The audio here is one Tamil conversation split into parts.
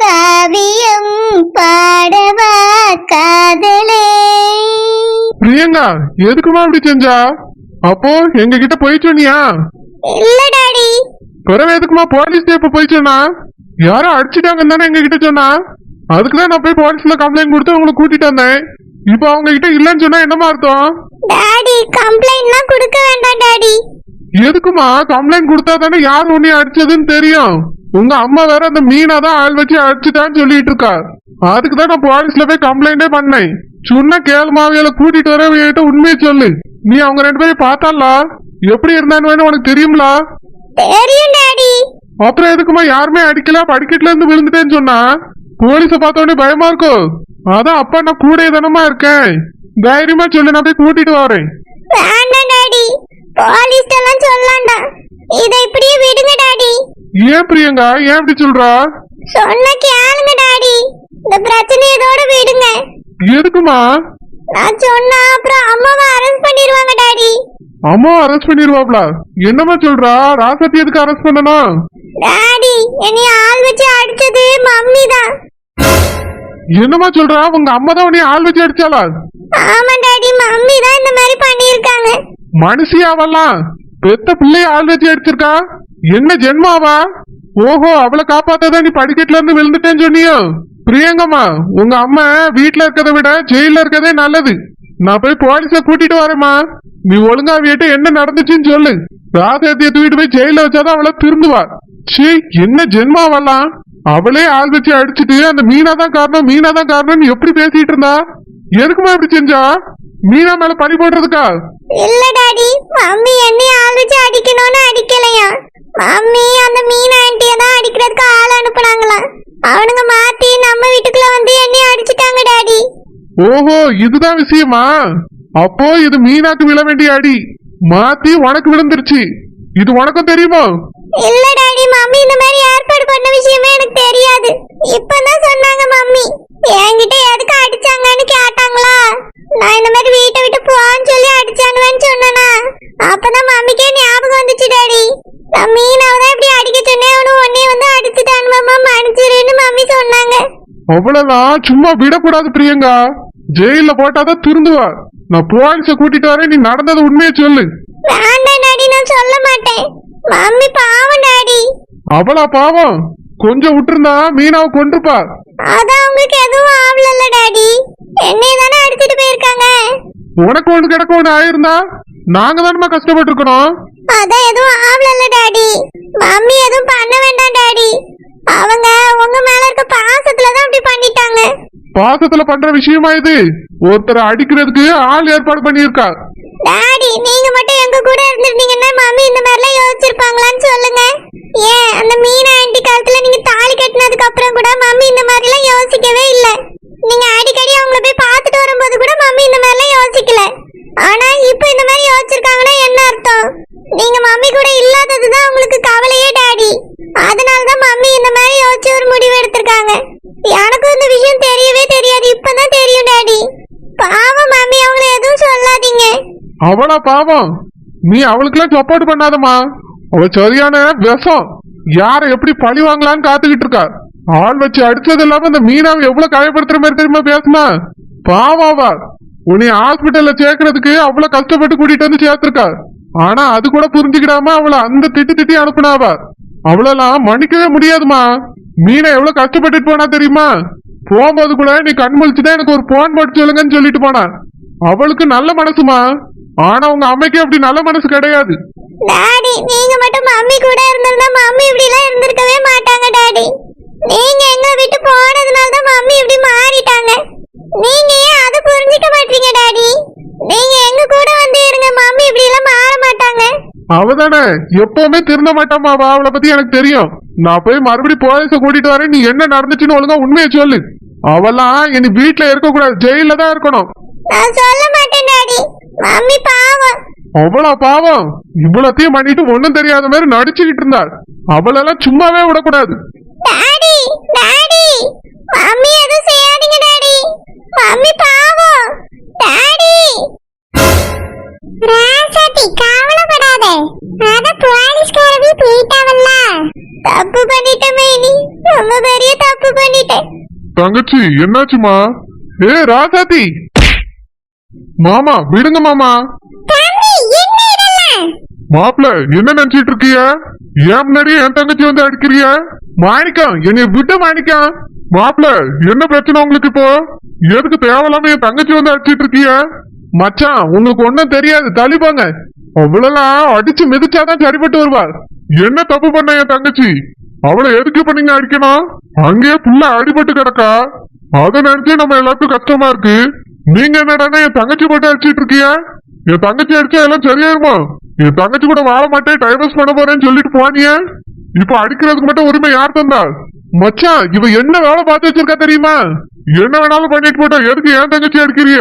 காவியம் பாடவா காதலே. பிரியங்கா எதுக்குமா அப்படி செஞ்சா? அப்போ எங்க கிட்ட போய் சொன்னியா? இல்ல டாடி பிறகு எதுக்குமா போலீஸ் இப்ப போய் சொன்னா? யாரோ அடிச்சிட்டாங்கன்னு தானே எங்க கிட்ட சொன்னா அதுக்குதான் நான் போய் போலீஸ்ல கம்ப்ளைண்ட் கொடுத்து உங்களை கூட்டிட்டு வந்தேன். இப்போ அவங்க கிட்ட இல்லைன்னு சொன்னா என்னமா அர்த்தம்? டாடி கம்ப்ளைண்ட்லாம் கொடுக்க வேண்டாம் டாடி. எதுக்குமா கம்ப்ளைண்ட் கொடுத்தா தானே யார் உன்னை அடிச்சதுன்னு தெரியும்? உங்க அம்மா வேற அந்த மீனா தான் ஆள் வச்சு அடிச்சுட்டான்னு சொல்லிட்டு இருக்கா. அதுக்கு தான் நான் போலீஸ்ல போய் கம்ப்ளைண்டே பண்ணேன். சொன்ன கேளுமாவியில கூட்டிட்டு வர உண்மையை சொல்லு. நீ அவங்க ரெண்டு பேரும் பார்த்தாலா எப்படி இருந்தான்னு உனக்கு தெரியுங்களா தெரியும் டாடி. அப்புறம் எதுக்குமா யாருமே அடிக்கல? படிக்கட்டுல இருந்து விழுந்துட்டேன்னு சொன்னா? போலீஸ பார்த்த உடனே பயமா இருக்கும் அதான் அப்பா நான் கூட தானமா இருக்கேன். தைரியமா சொல்லு நான் போய் கூட்டிட்டு வரேன். போலீஸ் எல்லாம் சொல்லலாம்டா இதை இப்படியே விடுங்க டாடி. ஏன் பிரியங்கா? ஏன் இப்படி சொல்றா? சொன்ன கேளுங்க டாடி. இந்த பிரச்சனை இதோட விடுங்க. எதுக்குமா? நான் சொன்னா அப்புறம் அம்மாவை அரெஸ்ட் பண்ணிடுவாங்க டாடி. அம்மா அரெஸ்ட் பண்ணிடுவாப்ல என்னம்மா சொல்றா? ராசத்தி எதுக்கு அரெஸ்ட் பண்ணணும் டாடி என்னை ஆள் வச்சு அடிச்சது மம்மி தான். என்னம்மா சொல்றா? உங்க அம்மா தான் உன்னை ஆள் வச்சு அடிச்சாளா? ஆமா டாடி. மம்மி தான் இந்த மாதிரி பண்ணியிருக்காங்க. மனுஷியாவெல்லாம் பெத்த பிள்ளைய ஆல்ரெடி அடிச்சிருக்கா? என்ன ஜென்மாவா? ஓஹோ அவளை காப்பாத்தாதான் நீ படிக்கட்டுல இருந்து விழுந்துட்டேன்னு சொன்னியோ? பிரியங்கம்மா உங்க அம்மா வீட்டுல இருக்கதை விட ஜெயில இருக்கதே நல்லது. நான் போய் போலீஸ கூட்டிட்டு வரேம்மா. நீ ஒழுங்கா வீட்டு என்ன நடந்துச்சுன்னு சொல்லு. ராசத்திய தூக்கிட்டு போய் ஜெயில வச்சாதான் அவளை திருந்துவா. சீ என்ன ஜென்மாவெல்லாம்? அவளே ஆள் வச்சு அடிச்சுட்டு அந்த மீனா தான் காரணம் மீனா தான் காரணம்னு எப்படி பேசிட்டு இருந்தா? எதுக்குமா இப்படி செஞ்சா? மீனா மேல பழி போடுறதுக்கா? இல்ல டாடி. மம்மி என்னை ஆள் வச்சு அடிக்கணும்னு அடிக்கலையா? மம்மி அந்த மீன் ஆண்டிய தான் அடிக்கிறதுக்கு ஆள் அனுப்புனாங்களாம் அவனுங்க மாத்தி நம்ம வீட்டுக்குள்ள வந்து என்னை அடிச்சிட்டாங்க டாடி. ஓஹோ இதுதான் விஷயமா? அப்போ இது மீனாக்கு விழ வேண்டிய அடி. மாத்தி உனக்கு விழுந்துருச்சு. இது உனக்கும் தெரியுமோ? இல்ல டாடி மம்மி இந்த மாதிரி ஏற்பாடு பண்ண விஷயமே எனக்கு தெரியாது. இப்பதான் சொன்னாங்க மம்மி. என்கிட்ட எதுக்கு அடிச்சாங்கன்னு கேட்டாங்களா? நான் இந்த மாதிரி வீட்டை விட்டு போன்னு சொல்லி அடிச்சாங்கன்னு சொன்னனா. அப்பதான் மம்மிக்கே ஞாபகம் வந்துச்சு டாடி. நான் மீனாவை தான் இப்படி அடிக்க சொன்னேன். அவனு உன்னைய வந்து அடிச்சுட்டான் மாமா மன்னிச்சிருன்னு மம்மி சொன்னாங்க. அவ்வளவுதான். சும்மா விடக்கூடாது பிரியங்கா. ஜெயில போட்டாதான் திருந்துவா. நான் போலீஸ கூட்டிட்டு வரேன். நீ நடந்தது உண்மையை சொல்லு. வேண்டாம் டாடி நான் சொல்ல மாட்டேன். மம்மி பாவம் டாடி. அவளா பாவம்? கொஞ்சம் விட்டுருந்தா மீனாவை கொண்டிருப்பா அதான் உங்களுக்கு எதுவும் ஆவலல்ல டாடி. என்னைய தானே அடிச்சிட்டு போயிருக்காங்க. உனக்கு ஒண்ணு கிடக்க ஒண்ணு ஆயிருந்தா நாங்க தானமா கஷ்டப்பட்டு இருக்கணும் அதான் எதுவும் ஆவலல்ல டாடி. மம்மி எதுவும் பண்ண வேண்டாம் டாடி. அவங்க உங்க மேல இருக்க பாசத்துல தான் அப்படி பண்ணிட்டாங்க. பாசத்துல பண்ற விஷயமா இது? ஒருத்தரை அடிக்கிறதுக்கு ஆள் ஏற்பாடு பண்ணியிருக்கா டாடி நீங்க மட்டும் எங்க கூட இருந்திருந்தீங்கன்னா மம்மி இந்த மாதிரிலாம் யோசிச்சிருப்பாங்களான்னு சொல்லுங்க ஏன் அந்த மீனா ஆண்டி காலத்துல நீங்க தாலி கட்டினதுக்கு அப்புறம் கூட மம்மி இந்த மாதிரிலாம் யோசிக்கவே இல்ல நீங்க அடிக்கடி அவங்கள போய் பார்த்துட்டு வரும்போது கூட மம்மி இந்த மாதிரிலாம் யோசிக்கல ஆனா இப்போ இந்த மாதிரி யோசிச்சிருக்காங்கன்னா என்ன அர்த்தம் நீங்க மம்மி கூட இல்லாததுதான் உங்களுக்கு கவலையே டாடி அதனால தான் மம்மி இந்த மாதிரி யோசிச்சு ஒரு முடிவு எடுத்திருக்காங்க எனக்கும் இந்த விஷயம் தெரியவே தெரியாது இப்பதான் தெரியும் டாடி பாவம் மம்மி அவங்கள எதுவும் சொல்லாதீங்க அவளா பாவம். நீ அவளுக்கெல்லாம் சப்போர்ட் பண்ணாதம்மா. அவ சரியான விஷம். யார எப்படி பழி வாங்கலான்னு காத்துக்கிட்டு இருக்கா? ஆள் வச்சு அடிச்சது இல்லாம இந்த மீனாவை எவ்வளவு காயப்படுத்துற மாதிரி தெரியுமா பேசுமா பாவாவா உன்னை ஹாஸ்பிட்டல்ல சேர்க்கறதுக்கு அவ்வளவு கஷ்டப்பட்டு கூட்டிட்டு வந்து சேர்த்திருக்கா. ஆனா அது கூட புரிஞ்சுக்கிடாம அவளை அந்த திட்டி திட்டி அனுப்புனாவா அவளெல்லாம் மன்னிக்கவே முடியாதுமா. மீனை எவ்வளவு கஷ்டப்பட்டுட்டு போனா தெரியுமா? போகும்போது கூட நீ கண் முழிச்சுதான் எனக்கு ஒரு போன் போட்டு சொல்லுங்கன்னு சொல்லிட்டு போனா. அவளுக்கு நல்ல மனசுமா? ஆனா உங்க அம்மைக்கு அப்படி நல்ல மனசு கிடையாது. டாடி நீங்க மட்டும் மம்மி கூட இருந்திருந்தா மம்மி இப்படி எல்லாம் இருந்திருக்கவே மாட்டாங்க டாடி. நீங்க எங்க விட்டு போனதுனால தான் மம்மி இப்படி மாறிட்டாங்க. நீங்க ஏன் அதை புரிஞ்சுக்க மாட்டீங்க டாடி? நீங்க எங்க கூட வந்து இருங்க மம்மி இப்படி எல்லாம் மாற மாட்டாங்க. அவதானே எப்பவுமே திருந்த மாட்டாமாவா அவளை பத்தி எனக்கு தெரியும். நான் போய் மறுபடியும் போலீஸ கூட்டிட்டு வரேன். நீ என்ன நடந்துச்சுன்னு ஒழுங்கா உண்மையை சொல்லு. அவெல்லாம் இனி வீட்டுல இருக்க கூடாது ஜெயில தான் இருக்கணும். நான் சொல்ல மாட்டேன் டாடி. மம்மி பாவம். அவ்வளோ பாவம். இவ்வளத்தையும் பண்ணிட்டு ஒண்ணும் தெரியாத மாதிரி நடிச்சுக்கிட்டு இருந்தாள். அவளெல்லாம் சும்மாவே விடக்கூடாது. Daddy daddy. மம்மி எதுவும் செய்யாதீங்க டாடி. மம்மி பாவம். டாடி. ராசாத்தி கவலைப்படாத. அத போலீஸ்காரவி போயிட்டாவல்ல தப்பு பண்ணிட்டமே நீ ரொம்ப பெரிய தப்பு பண்ணி தங்கச்சி என்னாச்சுமா ஏ ராசாத்தி மாமா விடுங்க மாமா. தம்பி என்ன இதெல்லாம்? மாப்பிள என்ன நினைச்சிட்டு இருக்கிய? ஏன் முன்னாடி என் தங்கச்சி வந்து அடிக்கிறிய? மாணிக்கம் என்னை விட்டு மாணிக்கம் மாப்பிள என்ன பிரச்சனை உங்களுக்கு இப்போ? எதுக்கு தேவையில்லாம என் தங்கச்சி வந்து அடிச்சிட்டு இருக்கிய? மச்சான் உங்களுக்கு ஒண்ணும் தெரியாது. தள்ளிப்பாங்க அவ்வளவுலாம் அடிச்சு மிதிச்சாதான் சரிப்பட்டு வருவா என்ன தப்பு பண்ண என் தங்கச்சி? அவளை எதுக்கு இப்ப நீங்க அடிக்கணும்? அங்கேயே புள்ள அடிபட்டு கிடக்கா? அதை நினைச்சு நம்ம எல்லாத்துக்கும் கஷ்டமா இருக்கு. நீங்க என்னடான்னா என் தங்கச்சி மட்டும் அடிச்சிட்டு இருக்கிய என் தங்கச்சி அடிச்சா எல்லாம் சரியாயிருமா? என் தங்கச்சி கூட வாழ மாட்டேன் டைவர்ஸ் பண்ண போறேன்னு சொல்லிட்டு போனிய? இப்ப அடிக்கிறதுக்கு மட்டும் உரிமை யார் தந்தா? மச்சான் இவ என்ன வேலை பார்த்து வச்சிருக்கா தெரியுமா? என்ன வேணாலும் பண்ணிட்டு போட்டோம் எதுக்கு என் தங்கச்சி அடிக்கிறிய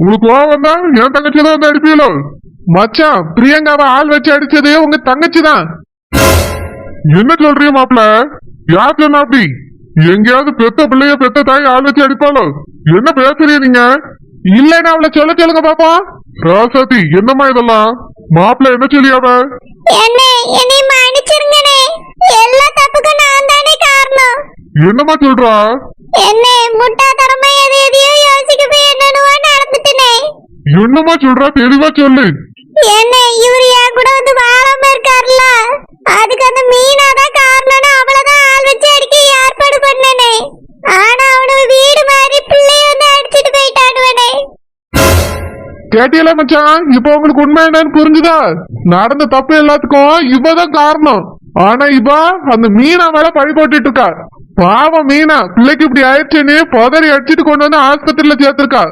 உங்களுக்கு கோவம் வந்தா என் தங்கச்சி தான் வந்து அடிப்பீங்களோ? மச்சான் பிரியங்காவை ஆள் வச்சு அடிச்சது உங்க தங்கச்சி தான். என்ன சொல்றீங்க மாப்ள யார் சொன்னா அப்படி? எங்கேயாவது பெத்த பிள்ளைய பெத்த தாய் ஆள் வச்சு அடிப்பாளோ? என்ன பேசுறீங்க நீங்க? இல்லைன்னா அவளை சொல்ல சொல்லுங்க பாப்போம் ராசாத்தி என்னம்மா இதெல்லாம்? மாப்பிள்ள என்ன சொல்லியாவ? என்னம்மா சொல்றா? என்ன முட்டாத்தனமா எது எதையோ யோசிக்க போய் என்னென்னவோ நடந்துட்டனே என்னம்மா சொல்றா? தெளிவா சொல்லு. என்ன இவரு என் கூட வந்து வாழாம இருக்காருல்ல. கேட்டியல மச்சான். இப்ப உங்களுக்கு உண்மை என்னன்னு புரிஞ்சுதா? நடந்த தப்பு எல்லாத்துக்கும் இவதான் காரணம். ஆனா இவ அந்த மீனா மேல பழி போட்டுட்டு இருக்கா. பாவம் மீனா. பிள்ளைக்கு இப்படி ஆயிடுச்சுன்னு பதறி அடிச்சிட்டு கொண்டு வந்து ஆஸ்பத்திரியில சேர்த்திருக்கா.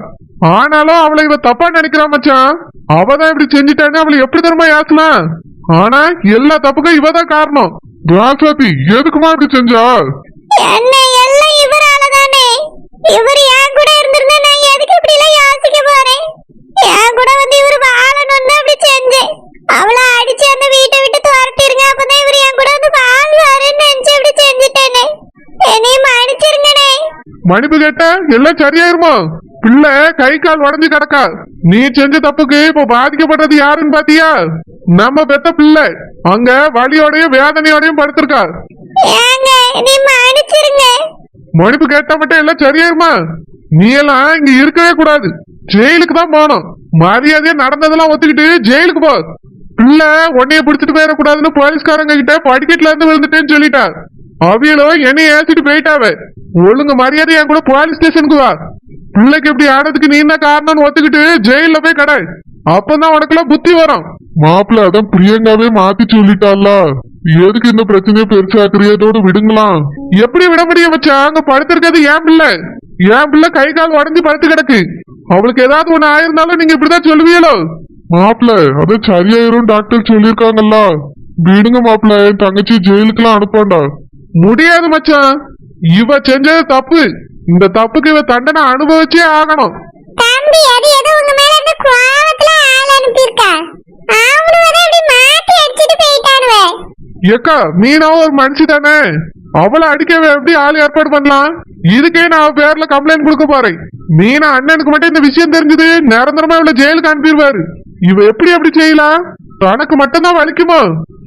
ஆனாலும் அவளை இவ தப்பா நினைக்கிறா மச்சான். அவதான் இப்படி செஞ்சுட்டான்னு அவளை எப்படி தரமா ஏசலாம் ஆனா எல்லா தப்புக்கும் இவதான் காரணம். ராசாத்தி எதுக்குமா இப்படி செஞ்சா? என்ன எல்லாம் இவரால தானே இவர் என் கூட இருந்திருந்தா நான் எதுக்கு இப்படி எல்லாம் யோசிக்க போறேன்? என் கூட வந்து இவர் வாழணும்னு அப்படி செஞ்சேன். அவளை அடிச்சு அந்த வீட்டை விட்டு துரட்டிருங்க அப்பதான் இவர் என் கூட வந்து வாழ்வாருன்னு நினைச்சு அப்படி செஞ்சுட்டேனே. என்னையும் மன்னிச்சிருங்கனே மன்னிப்பு கேட்ட எல்லாம் சரியாயிருமா? பிள்ளை கை கால் உடஞ்சு கிடக்கா. நீ செஞ்ச தப்புக்கு இப்ப பாதிக்கப்பட்டது யாருன்னு பாத்தியா? நம்ம பெத்த பிள்ளை அங்க வலியோடையும் வேதனையோடையும் படுத்திருக்கா. ஏங்க நீ மன்னிச்சிருங்க. மன்னிப்பு கேட்டா மட்டும் எல்லாம் சரியாயிருமா? நீ எல்லாம் இங்க இருக்கவே கூடாது. ஜெயிலுக்கு தான் போகணும். மரியாதையா நடந்ததெல்லாம் ஒத்துக்கிட்டு ஜெயிலுக்கு போ. பிள்ளை உன்னைய பிடிச்சிட்டு போயிடக்கூடாதுன்னு போலீஸ்காரங்க கிட்ட படிக்கட்டுல இருந்து விழுந்துட்டேன்னு சொல்லிட்டா அவியலோ என்னைய ஏத்திட்டு போயிட்டாவ. ஒழுங்கு மரியாதை என் கூட போலீஸ் ஸ்டேஷனுக்கு வா. பிள்ளைக்கு இப்படி ஆனதுக்கு நீ என்ன காரணம்னு ஒத்துக்கிட்டு ஜெயில போய் கடை. அப்பதான் உனக்குலாம் புத்தி வரும். மாப்பிள்ள அதான் பிரியங்காவே மாத்தி சொல்லிட்டால எதுக்கு இந்த பிரச்சனையை பெருசாக்குறியதோடு விடுங்களாம். எப்படி விட முடியும் வச்சா அங்க படுத்திருக்கிறது ஏன் பிள்ளை? ஏன் பிள்ளை கை கால் உடஞ்சி படுத்து கிடக்கு? அவளுக்கு ஏதாவது ஒண்ணு ஆயிருந்தாலும் நீங்க இப்படிதான் சொல்லுவீங்களோ? மாப்பிள்ள அது சரியாயிரும் டாக்டர் சொல்லிருக்காங்கல்ல விடுங்க மாப்பிள்ள என் தங்கச்சி ஜெயிலுக்குலாம் அனுப்பாண்டா. முடியாது மச்சான். இவ செஞ்சது தப்பு. இந்த தப்புக்கு இவ தண்டனை அனுபவிச்சே ஆகணும். தம்பி அது ஏதோ உங்க மேல இருந்த கோவத்துல ஆள் அனுப்பியிருக்கா. அவனு வந்து அப்படி மாத்தி அடிச்சிட்டு போயிட்டானுவே. ஏக்கா மீனாவும் ஒரு மனுஷி தானே? அவளை அடிக்க எப்படி ஆள் ஏற்பாடு பண்ணலாம்? இதுக்கே நான் பேர்ல கம்ப்ளைண்ட் கொடுக்க போறேன். மீனா அண்ணனுக்கு மட்டும் இந்த விஷயம் தெரிஞ்சது நிரந்தரமா இவ்வளவு ஜெயிலுக்கு அனுப்பிடுவாரு. இவ எப்படி அப்படி செய்யலாம் தனக்கு மட்டும்தான் வலிக்குமோ?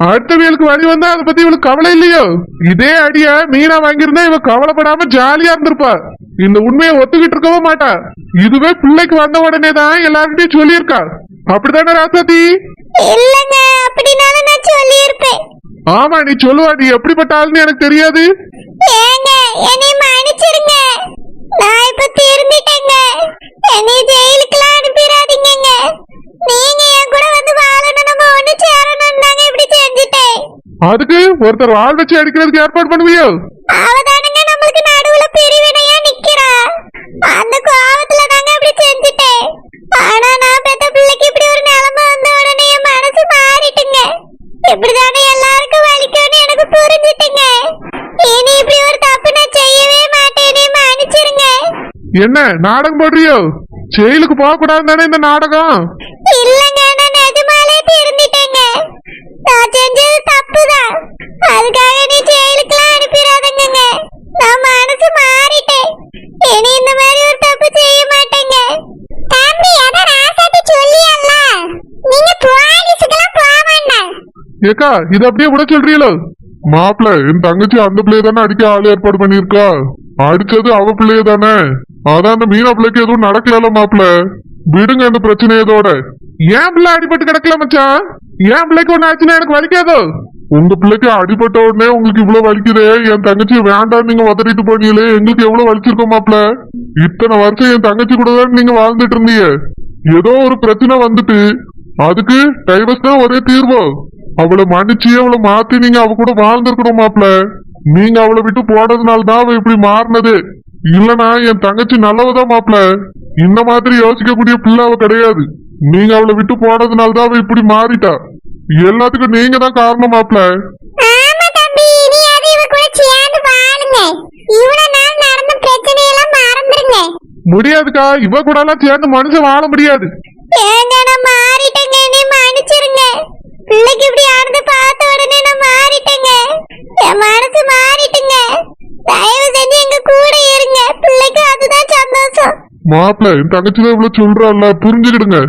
அடுத்தவியலுக்கு வழி வந்தா அதை பத்தி இவளுக்கு கவலை இல்லையோ? இதே அடிய மீனா வாங்கியிருந்தா இவ கவலைப்படாம ஜாலியா இருந்திருப்பா. இந்த உண்மையை ஒத்துக்கிட்டு இருக்கவும் மாட்டா. இதுவே பிள்ளைக்கு வந்த உடனே தான் எல்லாருக்கிட்டையும் சொல்லியிருக்கா. அப்படித்தானே ராசாதி இல்லங்க அப்படினாலும் நான் சொல்லியிருப்பேன். ஆமா நீ சொல்லுவா நீ எப்படிப்பட்ட ஆளுன்னு எனக்கு தெரியாது. ஏங்க என்னை மன்னிச்சிருங்க. நான் இப்ப திருந்திட்டேங்க. என்னை ஜெயிலுக்குலாம் அனுப்பிடாதீங்கங்க. நீங்க என் கூட வந்து வாழணும் நம்ம ஒண்ணு சேரணும் தாங்க இப்படி செஞ்சுட்டேன். அதுக்கு ஒருத்தர் வாழ் வச்சு அடிக்கிறதுக்கு ஏற்பாடு பண்ணுவியோ? அவதானுங்க நம்மளுக்கு நடுவுல பிரிவினையா என்ன நாடகம் போடுறியோ? ஜெயிலுக்கு போக கூடாது தானே இந்த நாடகம்? இல்லங்க நான் நிஜமாலே திருந்திட்டேங்க. நான் செஞ்சது தப்புதான். அதுக்காக நீ ஜெயிலுக்குலாம் அனுப்பிடாதங்க நான் மனசு மாறிட்டேன். இனி இந்த மாதிரி ஒரு தப்பு செய்ய மாட்டேங்க. தம்பி அத ராசாத்தி சொல்லியல்ல நீங்க போலீஸுக்கெல்லாம் போக வேண்டாம். ஏக்கா இது அப்படியே விட சொல்றீங்களோ? மாப்பிள்ள என் தங்கச்சி அந்த பிள்ளைய தானே அடிக்க ஆள் ஏற்பாடு பண்ணியிருக்கா? அடிச்சது அவ பிள்ளைய தானே அதான் அந்த மீனா பிள்ளைக்கு எதுவும் நடக்கல மாப்பிள விடுங்க அந்த பிரச்சனையதோட ஏன் பிள்ளை அடிபட்டு கிடக்கல மச்சான்? ஏன் பிள்ளைக்கு ஒண்ணு ஆச்சுன்னா எனக்கு வலிக்காதோ? உங்க பிள்ளைக்கு அடிபட்ட உடனே உங்களுக்கு இவ்வளவு வலிக்குதே? என் தங்கச்சி வேண்டாம் நீங்க உதறிட்டு போனீங்களே எங்களுக்கு எவ்வளவு வலிச்சிருக்கோம் மாப்ள இத்தனை வருஷம் என் தங்கச்சி கூட தான் நீங்க வாழ்ந்துட்டு இருந்தீங்க. ஏதோ ஒரு பிரச்சனை வந்துட்டு அதுக்கு டைவர்ஸ் தான் ஒரே தீர்வு. அவளை மன்னிச்சு அவளை மாத்தி நீங்க அவ கூட வாழ்ந்துருக்கணும் மாப்ள நீங்க அவளை விட்டு போனதுனால தான் அவ இப்படி மாறினது. இல்லனா என் தங்கச்சி நல்லவதான் மாப்ள இந்த மாதிரி யோசிக்கக்கூடிய பிள்ளை அவ கிடையாது. நீங்க அவளை விட்டு போனதுனால தான் அவ இப்படி மாறிட்டா. எல்லாத்துக்கும் நீங்க தான் காரணம் மறந்துருங்க. முடியாதுக்கா இவ கூட எல்லாம் சேர்ந்து மனுஷன் வாழ முடியாது. மாறிட்டேங்க. நீ மன்னிச்சிருங்க. பிள்ளைக்கு இப்படி ஆனது பார்த்த உடனே நான் மாறிட்டேங்க. என் மனசு மாறிட்டுங்க. தயவு செஞ்சு எங்க கூட இருங்க பிள்ளைக்கு அதுதான் சந்தோஷம். மாப்பிள்ள என் தங்கச்சி தான் இவ்வளவு சொல்றாள் புரிஞ்சுக்கிடுங்க.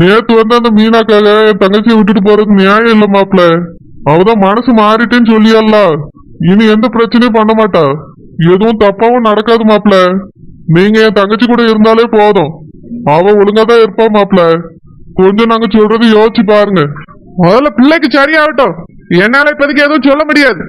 நேத்து வந்து அந்த மீனாக்காக என் தங்கச்சியை விட்டுட்டு போறது நியாயம் இல்ல மாப்பிள அவதான் மனசு மாறிட்டேன்னு சொல்லியல்ல இனி எந்த பிரச்சனையும் பண்ண மாட்டா. எதுவும் தப்பாவும் நடக்காது மாப்பிள நீங்க என் தங்கச்சி கூட இருந்தாலே போதும். அவ ஒழுங்கா தான் இருப்பா மாப்பிள கொஞ்சம் நாங்க சொல்றது யோசிச்சு பாருங்க. முதல்ல பிள்ளைக்கு சரியாகட்டும். என்னால இப்போதைக்கு எதுவும் சொல்ல முடியாது.